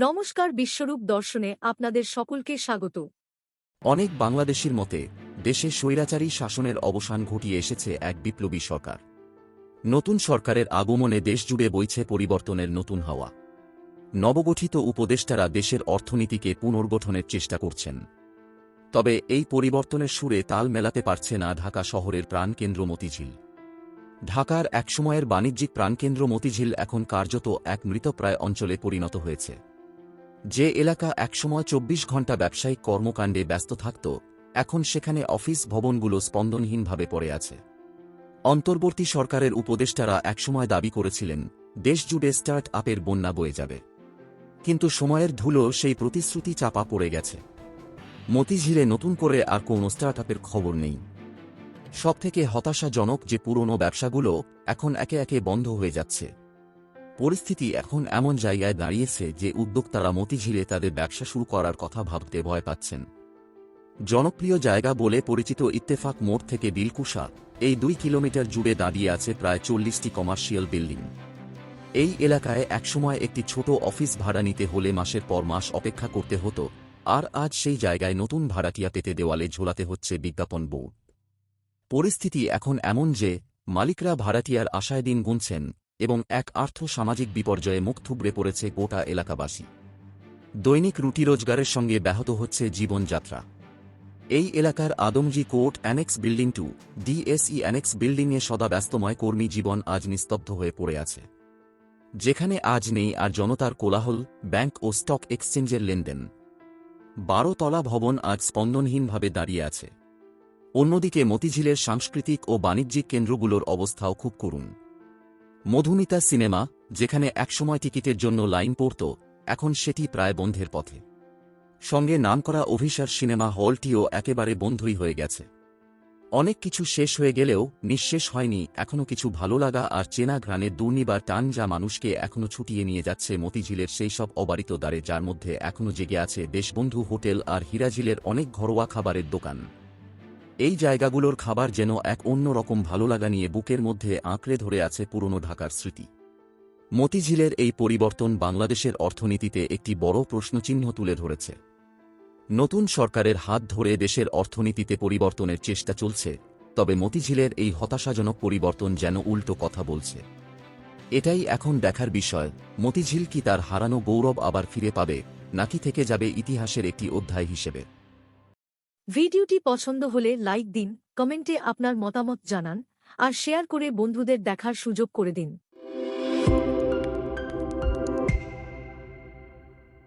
নমস্কার বিশ্বরূপ দর্শনে আপনাদের সকলকে স্বাগত। অনেক বাংলাদেশির মতে, দেশে স্বৈরাচারী শাসনের অবসান ঘটিয়ে এসেছে এক বিপ্লবী সরকার। নতুন সরকারের আগমনে দেশজুড়ে বইছে পরিবর্তনের নতুন হাওয়া। নবগঠিত উপদেষ্টারা দেশের অর্থনীতিকে পুনর্গঠনের চেষ্টা করছেন। তবে এই পরিবর্তনের সুরে তাল মেলাতে পারছে না ঢাকা শহরের প্রাণকেন্দ্র মতিঝিল। ঢাকার একসময়ের বাণিজ্যিক প্রাণকেন্দ্র মতিঝিল এখন কার্যত এক মৃতপ্রায় অঞ্চলে পরিণত হয়েছে। যে এলাকা একসময় চব্বিশ ঘণ্টা ব্যবসায়িক কর্মকাণ্ডে ব্যস্ত থাকত, এখন সেখানে অফিস ভবনগুলো স্পন্দনহীনভাবে পড়ে আছে। অন্তর্বর্তী সরকারের উপদেষ্টারা একসময় দাবি করেছিলেন, দেশজুড়ে স্টার্ট আপের বন্যা বয়ে যাবে। কিন্তু সময়ের ধুলো সেই প্রতিশ্রুতি চাপা পড়ে গেছে। মতিঝিলে নতুন করে আর কোনো স্টার্ট আপের খবর নেই। সবথেকে হতাশাজনক যে পুরনো ব্যবসাগুলো এখন একে একে বন্ধ হয়ে যাচ্ছে। পরিস্থিতি এখন এমন জায়গায় দাঁড়িয়েছে যে উদ্যোক্তারা মতিঝিলে তাদের ব্যবসা শুরু করার কথা ভাবতে ভয় পাচ্ছেন। জনপ্রিয় জায়গা বলে পরিচিত ইত্তেফাক মোড় থেকে দিলকুশা, এই দুই কিলোমিটার জুড়ে দাঁড়িয়ে আছে প্রায় চল্লিশটি কমার্শিয়াল বিল্ডিং। এই এলাকায় একসময় একটি ছোট অফিস ভাড়া নিতে হলে মাসের পর মাস অপেক্ষা করতে হতো, আর আজ সেই জায়গায় নতুন ভাড়াটিয়া পেতে দেওয়ালে ঝোলাতে হচ্ছে বিজ্ঞাপন বোর্ড। পরিস্থিতি এখন এমন যে, মালিকরা ভাড়াটিয়ার আশায় দিন গুনছেন এবং এক আর্থ সামাজিক বিপর্যয়ে মুখ থুবড়ে পড়েছে গোটা এলাকাবাসী। দৈনিক রুটি রোজগারের সঙ্গে ব্যাহত হচ্ছে জীবনযাত্রা। এই এলাকার Adamjee court annex building two, DSE annex বিল্ডিংয়ে সদা ব্যস্তময় কর্মী জীবন আজ নিস্তব্ধ হয়ে পড়ে আছে। যেখানে আজ নেই আর জনতার কোলাহল, ব্যাংক ও স্টক এক্সচেঞ্জের লেনদেন। বারো তলা ভবন আজ স্পন্দনহীনভাবে দাঁড়িয়ে আছে। অন্যদিকে মতিঝিলের সাংস্কৃতিক ও বাণিজ্যিক কেন্দ্রগুলোর অবস্থাও খুব করুণ। মধুমিতা সিনেমা, যেখানে একসময় টিকিটের জন্য লাইন পড়ত, এখন সেটি প্রায় বন্ধের পথে। সঙ্গে নামকরা অভিসার সিনেমা হলটিও একেবারে বন্ধই হয়ে গেছে। অনেক কিছু শেষ হয়ে গেলেও নিঃশেষ হয়নি এখনও কিছু ভালো লাগা আর চেনা ঘ্রাণের দুর্নিবার টান যা মানুষকে এখনও ছুটিয়ে নিয়ে যাচ্ছে মতিঝিলের সেই সব অবারিত দ্বারে যার মধ্যে এখনও জেগে আছে দেশবন্ধু হোটেল আর হিরাঝিলের অনেক ঘরোয়া খাবারের দোকান। এই জায়গাগুলোর খাবার যেন এক অন্য রকম ভালো লাগা নিয়ে বুকের মধ্যে আঁকড়ে ধরে আছে পুরনো ঢাকার স্মৃতি। মতিঝিলের এই পরিবর্তন বাংলাদেশের অর্থনীতিতে একটি বড় প্রশ্নচিহ্ন তুলে ধরেছে। নতুন সরকারের হাত ধরে দেশের অর্থনীতিতে পরিবর্তনের চেষ্টা চলছে, তবে মতিঝিলের এই হতাশাজনক পরিবর্তন যেন উল্টো কথা বলছে। এটাই এখন দেখার বিষয়, মতিঝিল কি তার হারানো গৌরব আবার ফিরে পাবে, নাকি থেকে যাবে ইতিহাসের একটি অধ্যায় হিসেবে। ভিডিওটি পছন্দ হলে লাইক দিন, কমেন্টে আপনার মতামত জানান, আর শেয়ার করে বন্ধুদের দেখার সুযোগ করে দিন।